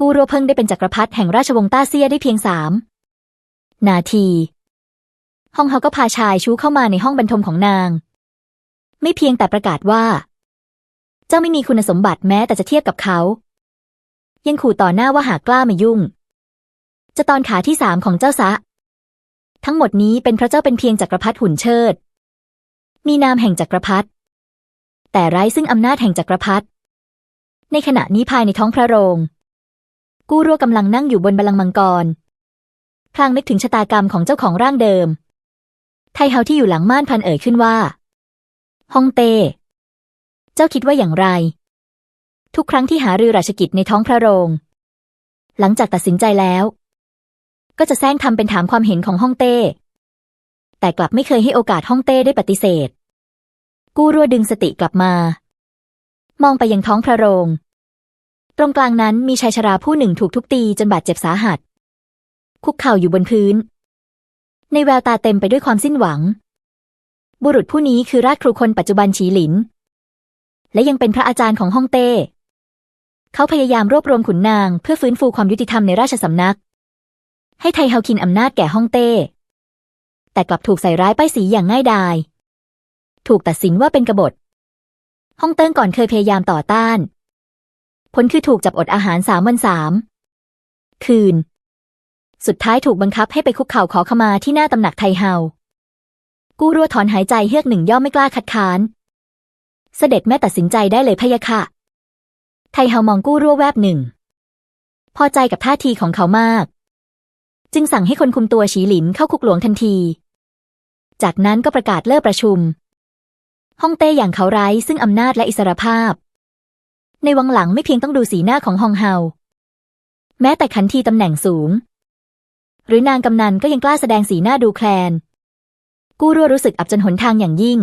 กูรัวเพิ่งได้เป็นจักรพรรดิแห่งราชวงศ์ต้าเซียได้เพียงสามนาที ห้องเฮาก็พาชายชู้เข้ามาในห้องบรรทมของนาง ไม่เพียงแต่ประกาศว่า เจ้าไม่มีคุณสมบัติแม้แต่จะเทียบกับเขา ยังขู่ต่อหน้าว่าหากกล้ามายุ่ง จะตอนขาที่สามของเจ้าซะ ทั้งหมดนี้เป็นเพราะเจ้าเป็นเพียงจักรพรรดิหุ่นเชิด มีนามแห่งจักรพรรดิแต่ไร้ซึ่งอำนาจแห่งจักรพรรดิในขณะนี้ภายในท้องพระโรง กู้รั่วกำลังนั่งอยู่บนบัลลังก์มังกร พลางนึกถึงชะตากรรมของเจ้าของร่างเดิม ไทเฮาที่อยู่หลังม่านพันเอ่ยขึ้นว่าฮ่องเต้ เจ้าคิดว่าอย่างไร ทุกครั้งที่หารือราชกิจในท้องพระโรง หลังจากตัดสินใจแล้ว ก็จะแซงทำเป็นถามความเห็นของฮ่องเต้ แต่กลับไม่เคยให้โอกาสฮ่องเต้ได้ปฏิเสธ กู้รั่วดึงสติกลับมา มองไปยังท้องพระโรง ตรงกลางนั้นมีชายชราผู้หนึ่งถูกทุบตีจนบาดเจ็บสาหัส คุกเข่าอยู่บนพื้น ในแววตาเต็มไปด้วยความสิ้นหวัง บุรุษผู้นี้คือราชครูคนปัจจุบันฉีหลิน และยังเป็นพระอาจารย์ของฮ่องเต้ เขาพยายามรวบรวมขุนนางเพื่อฟื้นฟูความยุติธรรมในราชสำนัก ให้ไทเฮาคินอำนาจแก่ฮ่องเต้ แต่กลับถูกใส่ร้ายป้ายสีอย่างง่ายดาย ถูกตัดสินว่าเป็นกบฏฮ่องเติ้งก่อนเคยพยายามต่อต้าน ลคือถูกจับอดอาหารสามวันสามคืน สุดท้ายถูกบังคับให้ไปคุกเข่าขอขมาที่หน้าตำหนักไทเฮา กู้รัวถอนหายใจเฮือกหนึ่งย่อมไม่กล้าคัดค้าน เสด็จแม่ตัดสินใจได้เลยพะยะค่ะ ไทเฮามองกู้รั่วแวบหนึ่ง พอใจกับท่าทีของเขามาก จึงสั่งให้คนคุมตัวฉีหลินเข้าคุกหลวงทันที จากนั้นก็ประกาศเลิกประชุม ฮ่องเต้อย่างเขาไร้ซึ่งอำนาจและอิสรภาพ ในวังหลังไม่เพียงต้องดูสีหน้าของฮองเฮา แม้แต่ขันทีตำแหน่งสูง หรือนางกำนันก็ยังกล้าแสดงสีหน้าดูแคลน กู้รั่วรู้สึกอับจนหนทางอย่างยิ่ง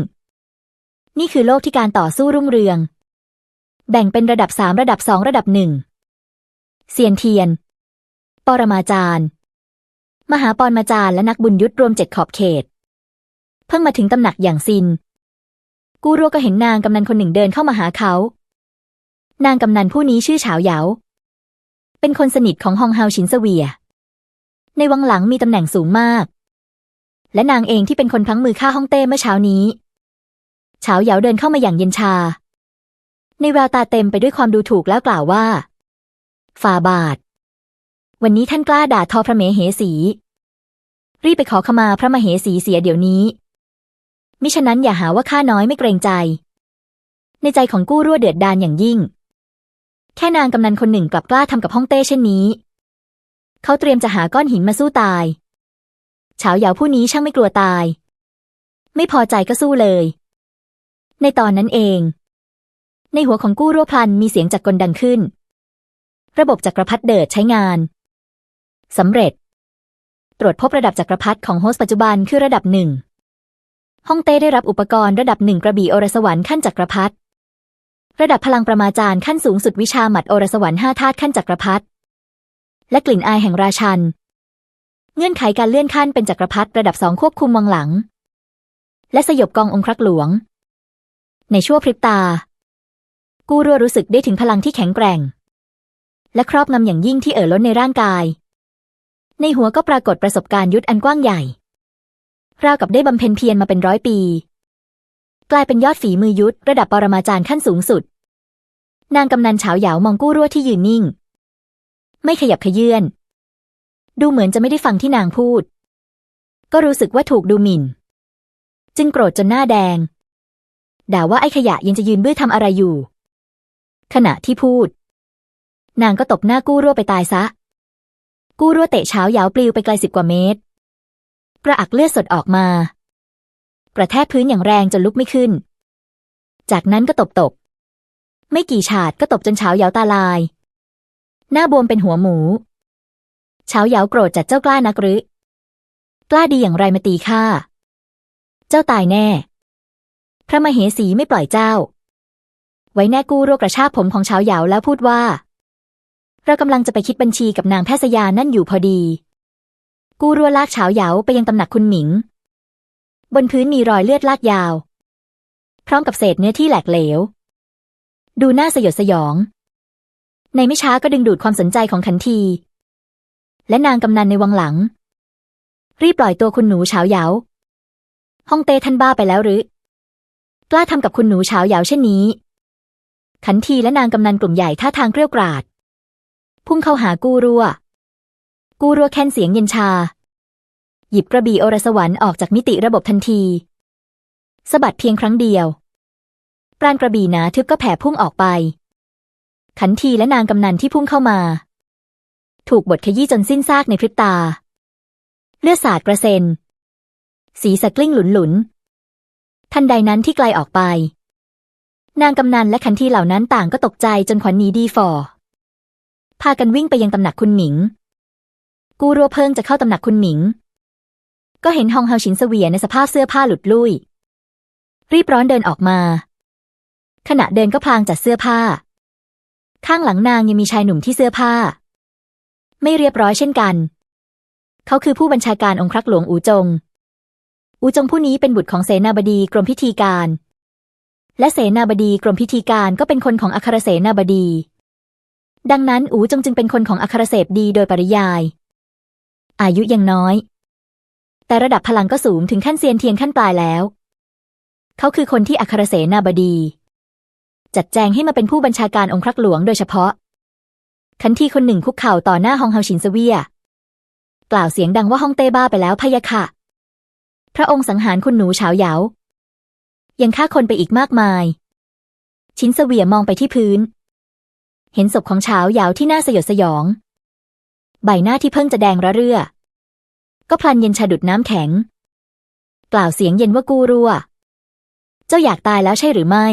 นี่คือโลกที่การต่อสู้รุ่งเรือง แบ่งเป็นระดับสามระดับสองระดับหนึ่งเซียนเทียน ปรมาจารย์ มหาปรมาจารย์และนักบุญยุทธรวมเจ็ดขอบเขต เพิ่งมาถึงตำหนักอย่างซิน กู้รัวก็เห็นนางกำนันคนหนึ่งเดินเข้ามาหาเขา นางกำนันผู้นี้ชื่อเฉาเหยา เป็นคนสนิทของฮองเฮาชินเสวีย ในวังหลังมีตำแหน่งสูงมาก และนางเองที่เป็นคนพังมือฆ่าฮ่องเต้เมื่อเช้านี้ เฉาเหยาเดินเข้ามาอย่างเย็นชา ในแววตาเต็มไปด้วยความดูถูกแล้วกล่าวว่า ฝ่าบาท วันนี้ท่านกล้าด่าทอพระเมเหสี รีบไปขอขมาพระมเหสีเสียเดี๋ยวนี้ มิฉะนั้นอย่าหาว่าข้าน้อยไม่เกรงใจ ในใจของกู้รั่วเดือดดานอย่างยิ่ง แค่นางกำนันคนหนึ่งกลับกล้าทำกับฮ่องเต้เช่นนี้ เขาเตรียมจะหาก้อนหินมาสู้ตายเฉาเหยาผู้นี้ช่างไม่กลัวตาย ไม่พอใจก็สู้เลย ในตอนนั้นเอง ในหัวของกู้รั่วพลันมีเสียงจากกลดังขึ้น ระบบจักรพรรดิเดิดใช้งานสำเร็จ ตรวจพบระดับจักรพรรดิของโฮสต์ปัจจุบันคือระดับหนึ่งฮ่องเต้ได้รับอุปกรณ์ระดับหนึ่งกระบี่อรสวรรค์ขั้นจักรพรรดิ ระดับพลังประมาจารย์ขั้นสูงสุดวิชาหมัดโอรสวรรค์ห้าธาตุขั้นจักรพรรดิและกลิ่นอายแห่งราชัน เงื่อนไขการเลื่อนขั้นเป็นจักรพรรดิระดับสองควบคุมวังหลัง และสยบกององครักษ์หลวง ในชั่วพริบตา กูรัวรู้สึกได้ถึงพลังที่แข็งแกร่ง และครอบงำอย่างยิ่งที่เอ่อล้นในร่างกาย ในหัวก็ปรากฏประสบการณ์ยุทธอันกว้างใหญ่ราวกับได้บำเพ็ญเพียรมาเป็นร้อยปี กลายเป็นยอดฝีมือยุทธระดับปรมาจารย์ขั้นสูงสุด นางกำนันเฉาเหยามองกู้รั่วที่ยืนนิ่ง ไม่ขยับขยื่นดูเหมือนจะไม่ได้ฟังที่นางพูด ก็รู้สึกว่าถูกดูหมิ่น จึงโกรธจนหน้าแดง ด่าว่าไอ้ขยะยังจะยืนบื้อทำอะไรอยู่ ขณะที่พูด นางก็ตบหน้ากู้รั่วไปตายซะ กู้รั่วเตะเช้าเหยาวปลิวไปไกลสิบกว่าเมตร กระอักเลือดสดออกมา กระแทกพื้นอย่างแรงจนลุกไม่ขึ้น จากนั้นก็ตบตบ ไม่กี่ฉาดก็ตบจนเช้าเหยาตาลาย หน้าบวมเป็นหัวหมูเช้าเหยาโกรธจัดเจ้ากล้านักหรือกล้าดีอย่างไรมาตีข้า เจ้าตายแน่ พระมเหสีไม่ปล่อยเจ้า ไว้แน่กู้โรคกระชากผมของเช้าเหยาแล้วพูดว่า เรากำลังจะไปคิดบัญชีกับนางแพทย์สยานั่นอยู่พอดี กู้รัวลากเฉาเหยาไปยังตำหนักคุณหมิง บนพื้นมีรอยเลือดลากยาว พร้อมกับเศษเนื้อที่แหลกเหลว ดูน่าสยดสยอง ในไม่ช้าก็ดึงดูดความสนใจของขันที และนางกำนันในวังหลัง รีบปล่อยตัวคุณหนูเฉาเหยาฮ่องเต้ท่านบ้าไปแล้วหรือ กล้าทำกับคุณหนูเฉาเหยาเช่นนี้ ขันทีและนางกำนันกลุ่มใหญ่ท่าทางเกรี้ยวกราด พุ่งเข้าหากู้รัว กู้รัวแค้นเสียงเย็นชา หยิบกระบี่โอรสวรรค์ออกจากมิติระบบทันทีสะบัดเพียงครั้งเดียวปราณกระบี่หนาทึบก็แผ่พุ่งออกไป ขันทีและนางกำนันที่พุ่งเข้ามา ถูกบทขยี้จนสิ้นซากในพริบตา เลือดสาดกระเซ็น สีสะกลิ้งหลุนหลุนทันใดนั้นที่ไกลออกไป นางกำนันและขันทีเหล่านั้นต่างก็ตกใจจนขวัญหนีดีฝ่อพากันวิ่งไปยังตำหนักคุณหมิง กูรัวเพิงจะเข้าตำหนักคุณหมิง ก็เห็นฮองเฮาชินเสวียในสภาพเสื้อผ้าหลุดลุ่ย รีบร้อนเดินออกมา ขณะเดินก็พลางจัดเสื้อผ้า ข้างหลังนางยังมีชายหนุ่มที่เสื้อผ้า ไม่เรียบร้อยเช่นกัน เขาคือผู้บัญชาการองครักษ์หลวงอูจง อูจงผู้นี้เป็นบุตรของเสนาบดีกรมพิธีการ และเสนาบดีกรมพิธีการก็เป็นคนของอัครเสนาบดี ดังนั้นอูจงจึงเป็นคนของอัครเสพดีโดยปริยาย อายุยังน้อย แต่ระดับพลังก็สูงถึงขั้นเซียนเทียนขั้นปลายแล้ว เขาคือคนที่อัครเสนาบดี จัดแจงให้มาเป็นผู้บัญชาการองครักษ์หลวงโดยเฉพาะ ขันทีคนหนึ่งคุกเข่าต่อหน้าฮองเฮาชินเสเวีย กล่าวเสียงดังว่าฮ่องเต้บ้าไปแล้วพะยะค่ะ พระองค์สังหารคุณหนูเฉาเหยา ยังฆ่าคนไปอีกมากมาย ชินเสวียมองไปที่พื้น เห็นศพของเฉาเหยาที่น่าสยดสยอง ใบหน้าที่เพิ่งจะแดงระเรื่อ ก็พลันเย็นชาดุดน้ำแข็ง กล่าวเสียงเย็นว่ากู้รัว เจ้าอยากตายแล้วใช่หรือไม่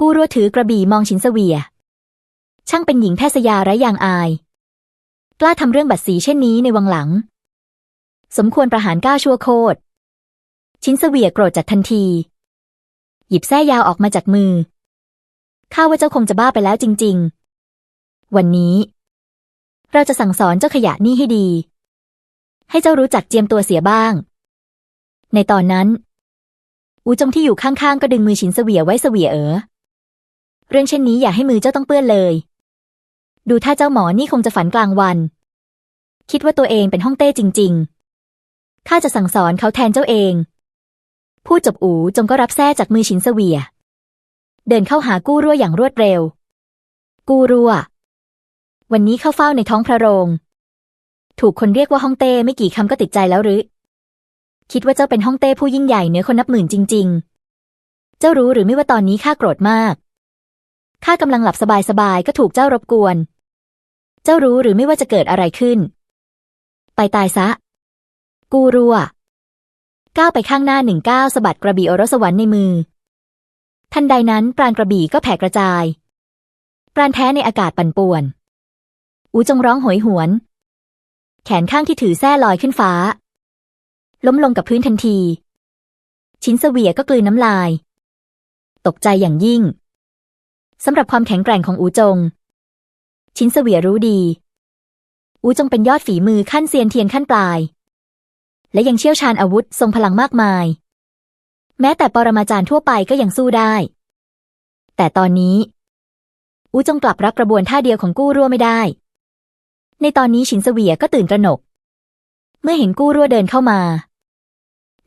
กู้รัวถือกระบี่มองชินเสวีย ช่างเป็นหญิงแพทย์ยาไร้ยางอาย กล้าทำเรื่องบัตรสีเช่นนี้ในวังหลัง สมควรประหารก้าชั่วโคตร ชินเสวียโกรธจัดทันที หยิบแส้ยาวออกมาจากมือ ข้าว่าเจ้าคงจะบ้าไปแล้วจริง ๆ วันนี้เราจะสั่งสอนเจ้าขยะนี่ให้ดี ให้เจ้ารู้จักเจียมตัวเสียบ้าง ในตอนนั้น อูจงที่อยู่ข้างๆ ก็ดึงมือชินเสวียไว้เสวียเอ๋อเรื่องเช่นนี้อย่าให้มือเจ้าต้องเปื้อนเลย ดูถ้าเจ้าหมอนี่คงจะฝันกลางวัน คิดว่าตัวเองเป็นห้องเต้จริง ๆ ข้าจะสั่งสอนเขาแทนเจ้าเอง พูดจบอูจงก็รับแส้จากมือชินเสวีย เดินเข้าหากู้รั่วอย่างรวดเร็ว กู้รั่ว วันนี้เข้าเฝ้าในท้องพระโรง ถูกคนเรียกว่าฮ่องเต้ไม่กี่คำก็ติดใจแล้วหรือ คิดว่าเจ้าเป็นฮ่องเต้ผู้ยิ่งใหญ่เหนือคนนับหมื่นจริง ๆ เจ้ารู้หรือไม่ว่าตอนนี้ข้าโกรธมาก ข้ากำลังหลับสบายๆก็ถูกเจ้ารบกวน เจ้ารู้หรือไม่ว่าจะเกิดอะไรขึ้น ไปตายซะ กูรัว ก้าวไปข้างหน้าหนึ่งก้าวสะบัดกระบี่อรสวรรค์ในมือ ทันใดนั้นปราณกระบี่ก็แผ่กระจาย ปราณแท้ในอากาศปั่นป่วน อูจงร้องโหยหวน แขนข้างที่ถือแส้ลอยขึ้นฟ้า ล้มลงกับพื้นทันที ชิ้นเสวียก็กลืนน้ำลาย ตกใจอย่างยิ่งสำหรับความแข็งแกร่งของอูจง ชิ้นเสวียรู้ดี อูจงเป็นยอดฝีมือขั้นเซียนเทียนขั้นปลาย และยังเชี่ยวชาญอาวุธทรงพลังมากมาย แม้แต่ปรมาจารย์ทั่วไปก็ยังสู้ได้ แต่ตอนนี้ อูจงกลับรับกระบวนท่าเดียวของกู้รั่วไม่ได้ ในตอนนี้ชินเสวียก็ตื่นตระหนก เมื่อเห็นกู้รั่วเดินเข้ามา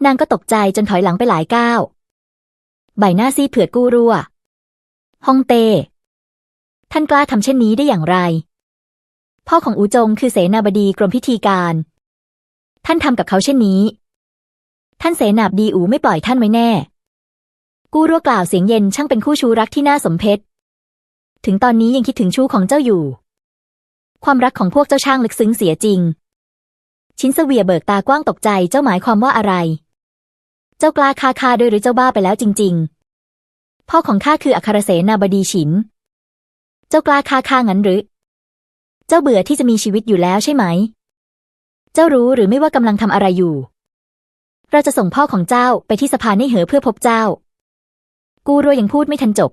นางก็ตกใจจนถอยหลังไปหลายก้าว ใบหน้าซีเผือดกู้รั่วฮองเต้ ท่านกล้าทำเช่นนี้ได้อย่างไร พ่อของอูจงคือเสนาบดีกรมพิธีการ ท่านทำกับเขาเช่นนี้ ท่านเสนาบดีอูไม่ปล่อยท่านไว้แน่ กู้รั่วกล่าวเสียงเย็นช่างเป็นคู่ชูรักที่น่าสมเพช ถึงตอนนี้ยังคิดถึงชู้ของเจ้าอยู่ ความรักของพวกเจ้าช่างลึกซึ้งเสียจริง ชินเสวียเบิกตากว้างตกใจเจ้าหมายความว่าอะไร เจ้ากล้าฆ่าข้าด้วยหรือเจ้าบ้าไปแล้วจริง ๆ พ่อของข้าคืออัครเสนาบดีฉิน เจ้ากล้าฆ่าข้างั้นหรือ เจ้าเบื่อที่จะมีชีวิตอยู่แล้วใช่ไหม เจ้ารู้หรือไม่ว่ากำลังทำอะไรอยู่ เราจะส่งพ่อของเจ้าไปที่สะพานให้เหอเพื่อพบเจ้า กูรัวยังพูดไม่ทันจบ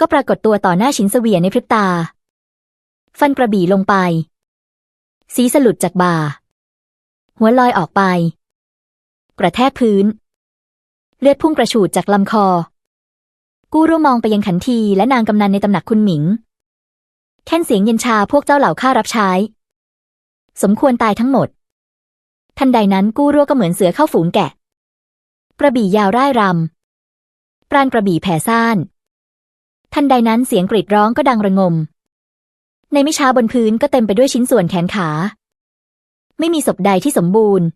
ก็ปรากฏตัวต่อหน้าชินเสวียในพริบตา ฟันกระบี่ลงไป สีสลุดจากบ่า หัวลอยออกไป กระแทกพื้น เลือดพุ่งกระฉูดจากลำคอ กู้รู้มองไปยังขันทีและนางกำนันในตำหนักคุณหมิง แค่นเสียงเย็นชาพวกเจ้าเหล่าข้ารับใช้ สมควรตายทั้งหมด ทันใดนั้นกู้รั่วก็เหมือนเสือเข้าฝูงแกะ กระบี่ยาวร่ายรำปราณกระบี่แผ่ซ่าน ทันใดนั้นเสียงกรีดร้องก็ดังระงม ในไม่ช้าบนพื้นก็เต็มไปด้วยชิ้นส่วนแขนขา ไม่มีศพใดที่สมบูรณ์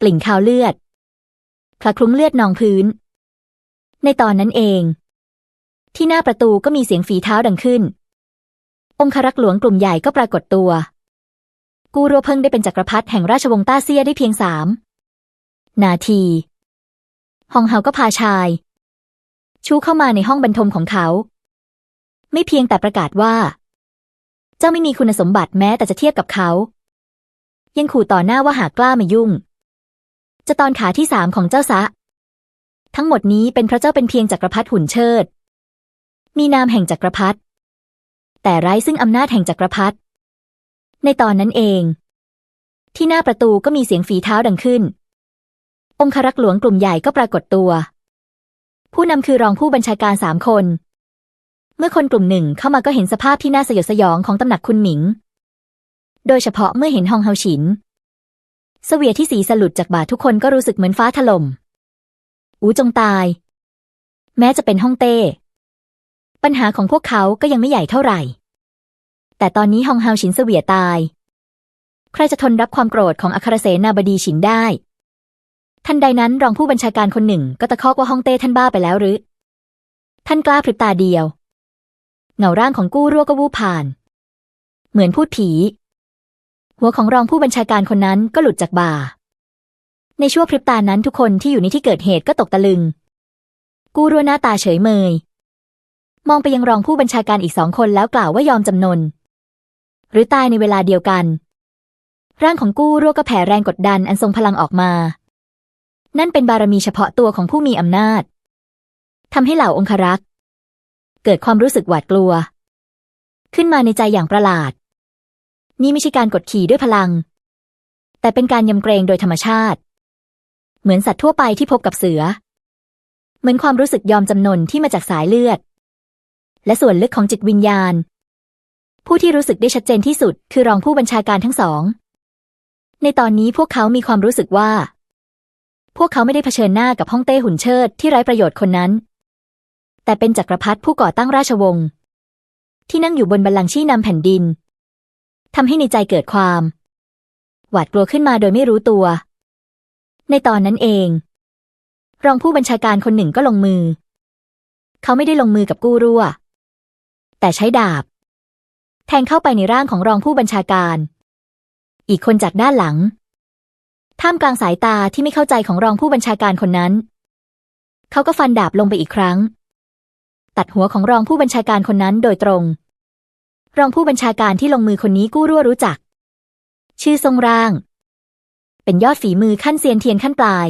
กลิ่นคาวเลือดคละคลุ้งเลือดนองพื้น ในตอนนั้นเอง ที่หน้าประตูก็มีเสียงฝีเท้าดังขึ้น องครักษ์หลวงกลุ่มใหญ่ก็ปรากฏตัว กูรัวเพิ่งได้เป็นจักรพรรดิแห่งราชวงศ์ต้าเซียได้เพียงสามนาทีฮองเฮาก็พาชาย ชูเข้ามาในห้องบรรทมของเขา ไม่เพียงแต่ประกาศว่า เจ้าไม่มีคุณสมบัติแม้แต่จะเทียบกับเขา ยังขู่ต่อหน้าว่าหากกล้ามายุ่ง จะตอนขาที่สามของเจ้าซะ ทั้งหมดนี้เป็นพระเจ้าเป็นเพียงจักรพรรดิหุ่นเชิด มีนามแห่งจักรพรรดิแต่ไร้ซึ่งอำนาจแห่งจักรพรรดิในตอนนั้นเอง ที่หน้าประตูก็มีเสียงฝีเท้าดังขึ้น องครักษ์หลวงกลุ่มใหญ่ก็ปรากฏตัว ผู้นำคือรองผู้บัญชาการสามคน เมื่อคนกลุ่มหนึ่งเข้ามาก็เห็นสภาพที่น่าสยดสยองของตำหนักคุณหมิง โดยเฉพาะเมื่อเห็นฮองเฮาฉินเสวียที่สีสลุดจากบาททุกคนก็รู้สึกเหมือนฟ้าถล่ม อูจงตาย แม้จะเป็นฮ่องเต้ ปัญหาของพวกเขาก็ยังไม่ใหญ่เท่าไหร่ แต่ตอนนี้ฮองเฮาฉินเสวียตาย ใครจะทนรับความโกรธของอัครเสนาบดีฉินได้ ทันใดนั้นรองผู้บัญชาการคนหนึ่งก็ตะคอกว่าฮ่องเต้ท่านบ้าไปแล้วหรือ ท่านกล้าพริบตาเดียว เงาร่างของกู้รั่วก็วูบผ่าน เหมือนพูดผี หัวของรองผู้บัญชาการคนนั้นก็หลุดจากบ่า ในชั่วพริบตานั้นทุกคนที่อยู่ในที่เกิดเหตุก็ตกตะลึง กู้รั่วหน้าตาเฉยเมย มองไปยังรองผู้บัญชาการอีกสองคนแล้วกล่าวว่ายอมจำนน หรือตายในเวลาเดียวกัน ร่างของกู้รั่วก็แผ่แรงกดดันอันทรงพลังออกมา นั่นเป็นบารมีเฉพาะตัวของผู้มีอำนาจทำให้เหล่าองครักษ์ เกิดความรู้สึกหวาดกลัว ขึ้นมาในใจอย่างประหลาด นี่ไม่ใช่การกดขี่ด้วยพลัง แต่เป็นการยำเกรงโดยธรรมชาติ เหมือนสัตว์ทั่วไปที่พบกับเสือ เหมือนความรู้สึกยอมจำนนที่มาจากสายเลือด และส่วนลึกของจิตวิญญาณ ผู้ที่รู้สึกได้ชัดเจนที่สุด คือรองผู้บัญชาการทั้งสอง ในตอนนี้พวกเขามีความรู้สึกว่า พวกเขาไม่ได้เผชิญหน้ากับฮ่องเต้หุ่นเชิดที่ไร้ประโยชน์คนนั้น แต่เป็นจักรพรรดิผู้ก่อตั้งราชวงศ์ที่นั่งอยู่บนบัลลังก์ชี้นำแผ่นดินทำให้ในใจเกิดความ หวาดกลัวขึ้นมาโดยไม่รู้ตัว ในตอนนั้นเอง รองผู้บัญชาการคนหนึ่งก็ลงมือ เขาไม่ได้ลงมือกับกู้รั่ว แต่ใช้ดาบ แทงเข้าไปในร่างของรองผู้บัญชาการ อีกคนจากด้านหลัง ท่ามกลางสายตาที่ไม่เข้าใจของรองผู้บัญชาการคนนั้น เขาก็ฟันดาบลงไปอีกครั้ง ตัดหัวของรองผู้บัญชาการคนนั้นโดยตรง รองผู้บัญชาการที่ลงมือคนนี้กู้รั่วรู้จัก ชื่อทรงร่าง เป็นยอดฝีมือขั้นเซียนเทียนขั้นปลาย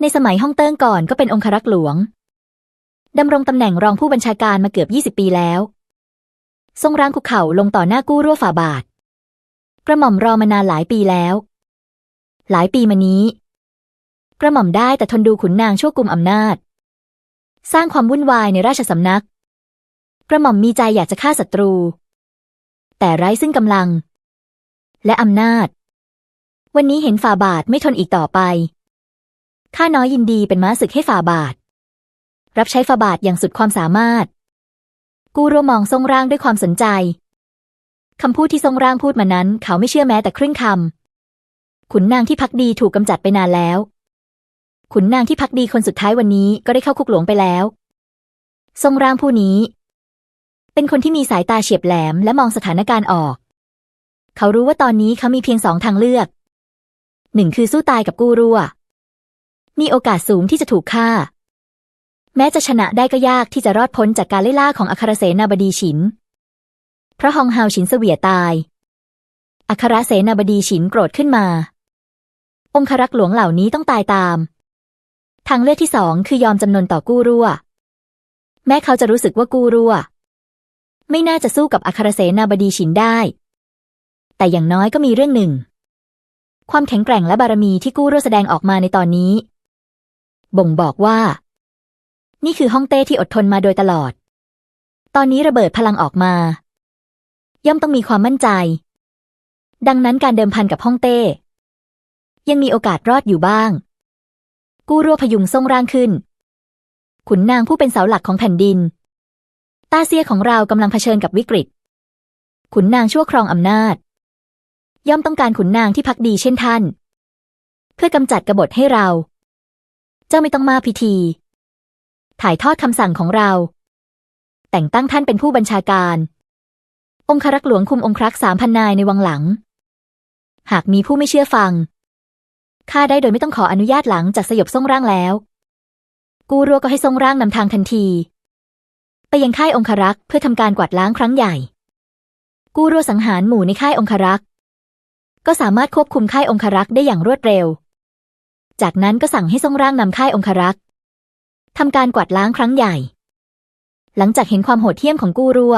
ในสมัยฮ่องเติ้งก่อนก็เป็นองครักษ์หลวงดำรงตำแหน่งรองผู้บัญชาการมาเกือบ 20 ปีแล้ว ทรงร่างคุกเข่าลงต่อหน้ากู้รั่วฝ่าบาท กระหม่อมรอมานานหลายปีแล้ว หลายปีมานี้ กระหม่อมได้แต่ทนดูขุนนางชั่วกุมอำนาจ สร้างความวุ่นวายในราชสำนัก กระหม่อมมีใจอยากจะฆ่าศัตรู แต่ไร้ซึ่งกำลัง และอำนาจ วันนี้เห็นฝ่าบาทไม่ทนอีกต่อไป ข้าน้อยยินดีเป็นม้าศึกให้ฝ่าบาท รับใช้ฝ่าบาทอย่างสุดความสามารถ กูรมองทรงร่างด้วยความสนใจคำพูดที่ทรงร่างพูดมานั้น เขาไม่เชื่อแม้แต่ครึ่งคำขุนนางที่พักดีถูกกำจัดไปนานแล้ว ขุนนางที่พักดีคนสุดท้ายวันนี้ก็ได้เข้าคุกหลวงไปแล้ว ทรงร่างผู้นี้ เป็นคนที่มีสายตาเฉียบแหลมและมองสถานการณ์ออก เขารู้ว่าตอนนี้เขามีเพียงสองทางเลือก หนึ่งคือสู้ตายกับกู้รั่ว มีโอกาสสูงที่จะถูกฆ่า แม้จะชนะได้ก็ยากที่จะรอดพ้นจากการไล่ล่าของอัครเสนาบดีฉิน เพราะฮองเฮาฉินเสวียตาย อัครเสนาบดีฉินโกรธขึ้นมาองครักษ์หลวงเหล่านี้ต้องตายตาม ทางเลือกที่สองคือยอมจำนนต่อกู้รั่ว แม้เขาจะรู้สึกว่ากู้รั่ว ไม่น่าจะสู้กับอัครเสนาบดีฉินได้ แต่อย่างน้อยก็มีเรื่องหนึ่ง ความแข็งแกร่งและบารมีที่กู้รั่วแสดงออกมาในตอนนี้ บ่งบอกว่า นี่คือฮ่องเต้ที่อดทนมาโดยตลอด ตอนนี้ระเบิดพลังออกมา ย่อมต้องมีความมั่นใจ ดังนั้นการเดิมพันกับฮ่องเต้ ยังมีโอกาสรอดอยู่บ้าง กู้รั่วพยุงทรงร่างขึ้น ขุนนางผู้เป็นเสาหลักของแผ่นดิน ตาเซียของเรากำลังเผชิญกับวิกฤต ขุนนางชั่วครองอำนาจ ย่อมต้องการขุนนางที่พักดีเช่นท่าน เพื่อกำจัดกบฏให้เรา เจ้าไม่ต้องมาพิธี ถ่ายทอดคำสั่งของเรา แต่งตั้งท่านเป็นผู้บัญชาการ องครักษ์หลวงคุมองครักษ์สามพันนายในวังหลัง หากมีผู้ไม่เชื่อฟัง ข้าได้โดยไม่ต้องขออนุญาตหลังจากสยบทรงร่างแล้ว กูรัวก็ให้ทรงร่างนำทางทันที ไปยังค่ายองครักษ์เพื่อทำการกวาดล้างครั้งใหญ่ กูรัวสังหารหมู่ในค่ายองครักษ์ก็สามารถควบคุมค่ายองครักษ์ได้อย่างรวดเร็ว จากนั้นก็สั่งให้ทรงร่างนำค่ายองครักษ์ทำการกวาดล้างครั้งใหญ่ หลังจากเห็นความโหดเหี้ยมของกูรัว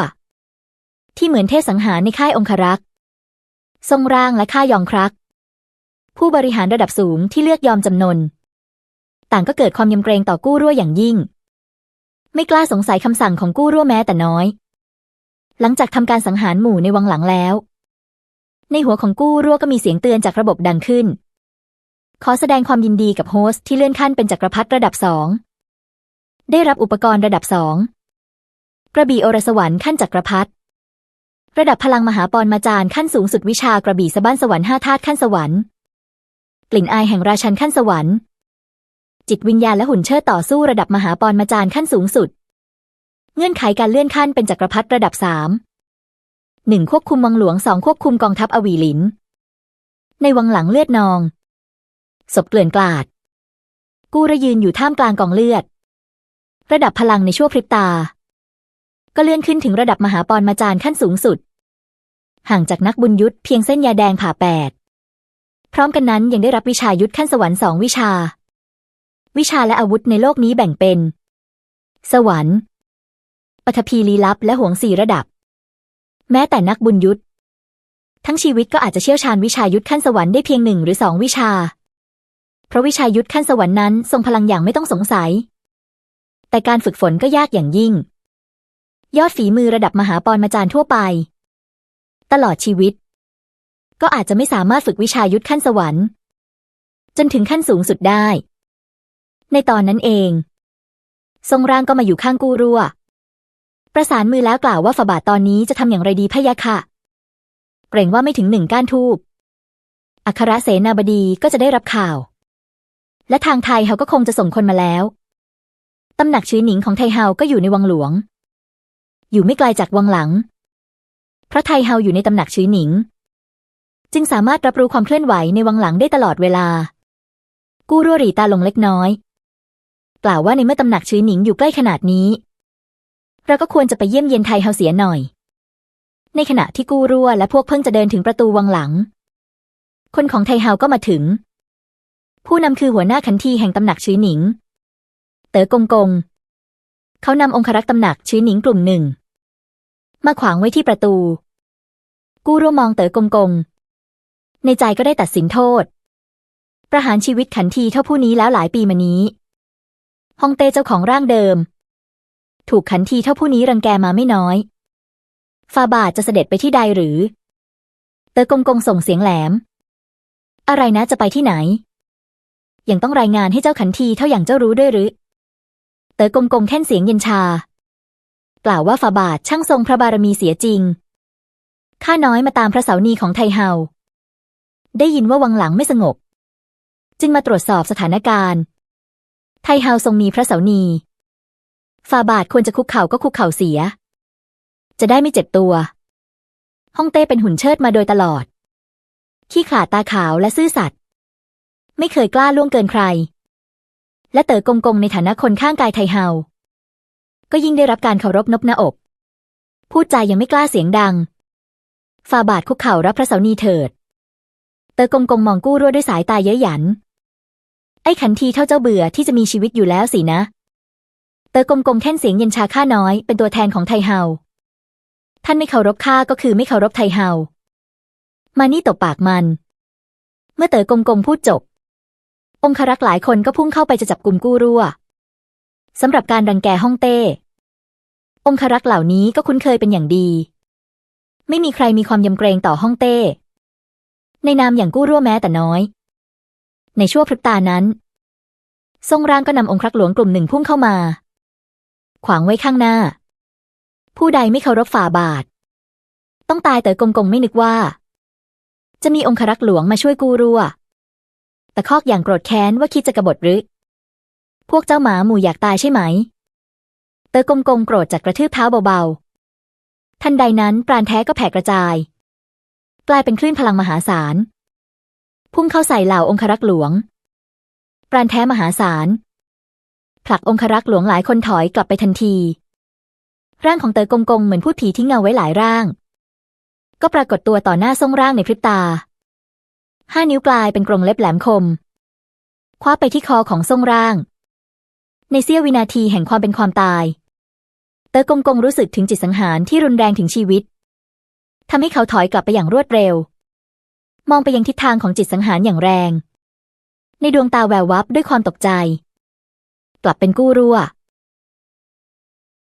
ที่เหมือนเทศสังหารในค่ายองครักษ์ทรงร่างและค่ายองครักษ์ ผู้บริหารระดับสูงที่เลือกยอมจำนน ต่างก็เกิดความยำเกรงต่อกู้รั่วอย่างยิ่ง ไม่กล้าสงสัยคำสั่งของกู้รั่วแม้แต่น้อย หลังจากทำการสังหารหมู่ในวังหลังแล้ว ในหัวของกู้รั่วก็มีเสียงเตือนจากระบบดังขึ้น ขอแสดงความยินดีกับโฮสต์ที่เลื่อนขั้นเป็นจักรพรรดิระดับสองได้รับอุปกรณ์ระดับสองกระบี่โอรสวรรค์ขั้นจักรพรรดิระดับพลังมหาปรมาจารย์ขั้นสูงสุดวิชากระบี่สะบ้านสวรรค์ห้าธาตุขั้นสวรรค์ กลิ่นอายแห่งราชันขั้นสวรรค์ จิตวิญญาณและหุ่นเชิดต่อสู้ระดับมหาปรมาจารย์ขั้นสูงสุด เงื่อนไขการเลื่อนขั้นเป็นจักรพรรดิระดับสามหนึ่งควบคุมวังหลวงสองควบคุมกองทัพอวีหลิน ในวังหลังเลือดนองศพเกลื่อนกลาด กูระยืนอยู่ท่ามกลางกองเลือด ระดับพลังในชั่วพริบตา ก็เลื่อนขึ้นถึงระดับมหาปรมาจารย์ขั้นสูงสุด ห่างจากนักบุญยุทธเพียงเส้นยาแดงผ่าแปด พร้อมกันนั้นยังได้รับวิชายุทธขั้นสวรรค์สองวิชา วิชาและอาวุธในโลกนี้แบ่งเป็น สวรรค์ปฐพีลีลับและห่วงสี่ระดับ แม้แต่นักบุญยุทธทั้งชีวิตก็อาจจะเชี่ยวชาญวิชายุทธขั้นสวรรค์ได้เพียงหนึ่งหรือสองวิชา เพราะวิชายุทธขั้นสวรรค์นั้นทรงพลังอย่างไม่ต้องสงสัย แต่การฝึกฝนก็ยากอย่างยิ่ง ยอดฝีมือระดับมหาปรมาจารย์ทั่วไป ตลอดชีวิต ก็อาจจะไม่สามารถฝึกวิชายุทธขั้นสวรรค์ จนถึงขั้นสูงสุดได้ ในตอนนั้นเอง ทรงร่างก็มาอยู่ข้างกู้รั่ว ประสานมือแล้วกล่าวว่าฝาบาทตอนนี้จะทำอย่างไรดีพะยะค่ะ เกรงว่าไม่ถึงหนึ่งก้านทูบอัครเสนาบดีก็จะได้รับข่าว และทางไทยเฮาก็คงจะส่งคนมาแล้วตำหนักชื้อหนิงของไทเฮาก็อยู่ในวังหลวง อยู่ไม่ไกลจากวังหลังเพราะไทเฮาอยู่ในตำหนักชื้อหนิง จึงสามารถรับรู้ความเคลื่อนไหวในวังหลังได้ตลอดเวลา กู้รั่วหรีตาลงเล็กน้อย กล่าวว่าในเมื่อตำหนักชื้อหนิงอยู่ใกล้ขนาดนี้ เราก็ควรจะไปเยี่ยมเยียนไทเฮาเสียหน่อย ในขณะที่กู้รั่วและพวกเพิ่งจะเดินถึงประตูวังหลัง คนของไทเฮาก็มาถึง ผู้นำคือหัวหน้าขันทีแห่งตำหนักชื้อหนิง เต๋อกงกง เขานำองครักษ์ตำหนักชื้อหนิงกลุ่มหนึ่ง มาขวางไว้ที่ประตู กู้รั่วมองเต๋อกงกง ในใจก็ได้ตัดสินโทษ ประหารชีวิตขันทีเท่าผู้นี้แล้วหลายปีมานี้ฮองเต้เจ้าของร่างเดิม ถูกขันทีเท่าผู้นี้รังแกมาไม่น้อยฟาบาทจะเสด็จไปที่ใดหรือ เต๋อกงกงส่งเสียงแหลม อะไรนะจะไปที่ไหน ยังต้องรายงานให้เจ้าขันทีเท่าอย่างเจ้ารู้ด้วยหรือ เต๋อกงกงแค่นเสียงเย็นชา กล่าวว่าฟาบาทช่างทรงพระบารมีเสียจริง ข้าน้อยมาตามพระเสานีของไทเฮา ได้ยินว่าวังหลังไม่สงบ จึงมาตรวจสอบสถานการณ์ ไทเฮาทรงมีพระเสานีฟาบาทควรจะคุกเข่าก็คุกเข่าเสีย จะได้ไม่เจ็บตัวฮ่องเต้เป็นหุ่นเชิดมาโดยตลอด ขี้ขลาดตาขาวและซื่อสัตย์ไม่เคยกล้าล่วงเกินใคร และเต๋อกงกงในฐานะคนข้างกายไทเฮา ก็ยิ่งได้รับการเคารพนบหน้าอก พูดใจายังไม่กล้าเสียงดังฟาบาทคุกเข่ารับพระเสานีเถิด เตอกงกงมองกู้รั่วด้วยสายตาเย้ยหยัน ไอ้ขันทีเท่าเจ้าเบื่อที่จะมีชีวิตอยู่แล้วสินะ เตอกงกงแค่นเสียงเย็นชาข้าน้อยเป็นตัวแทนของไทเฮา ท่านไม่เคารพข้าก็คือไม่เคารพไทเฮา มานี่ตบปากมัน เมื่อเตอกงกงพูดจบ องครักษ์หลายคนก็พุ่งเข้าไปจะจับกลุ่มกู้รั่วสำหรับการรังแกฮ่องเต้ องครักษ์เหล่านี้ก็คุ้นเคยเป็นอย่างดี ไม่มีใครมีความยำเกรงต่อฮ่องเต้ ในนามอย่างกู้รั่วแม้แต่น้อย ในชั่วพริบตานั้น ทรงร่างก็นำองครักษ์หลวงกลุ่มหนึ่งพุ่งเข้ามา ขวางไว้ข้างหน้า ผู้ใดไม่เคารพฝ่าบาท ต้องตายเต๋อกงกงไม่นึกว่า จะมีองครักษ์หลวงมาช่วยกู้รั่วตะคอกอย่างโกรธแค้นว่าคิดจะกบฏหรือ พวกเจ้าหมาหมู่อยากตายใช่ไหม เต๋อกงกงโกรธจากกระทืบเท้าเบาๆ ทันใดนั้นปราณแท้ก็แผ่กระจาย กลายเป็นคลื่นพลังมหาศาล พุ่งเข้าใส่เหล่าองครักษ์หลวง ปราณแท้มหาศาล ผลักองครักษ์หลวงหลายคนถอยกลับไปทันที ร่างของเต๋อกงกงเหมือนพูดผีทิ้งเงาไว้หลายร่าง ก็ปรากฏตัวต่อหน้าทรงร่างในพริบตา ห้านิ้วกลายเป็นกรงเล็บแหลมคม คว้าไปที่คอของทรงร่าง ในเสี้ยววินาทีแห่งความเป็นความตาย เต๋อกงกงรู้สึกถึงจิตสังหารที่รุนแรงถึงชีวิต ทำให้เขาถอยกลับไปอย่างรวดเร็ว มองไปยังทิศทางของจิตสังหารอย่างแรง ในดวงตาแวววับด้วยความตกใจ กลับเป็นกู้รั่ว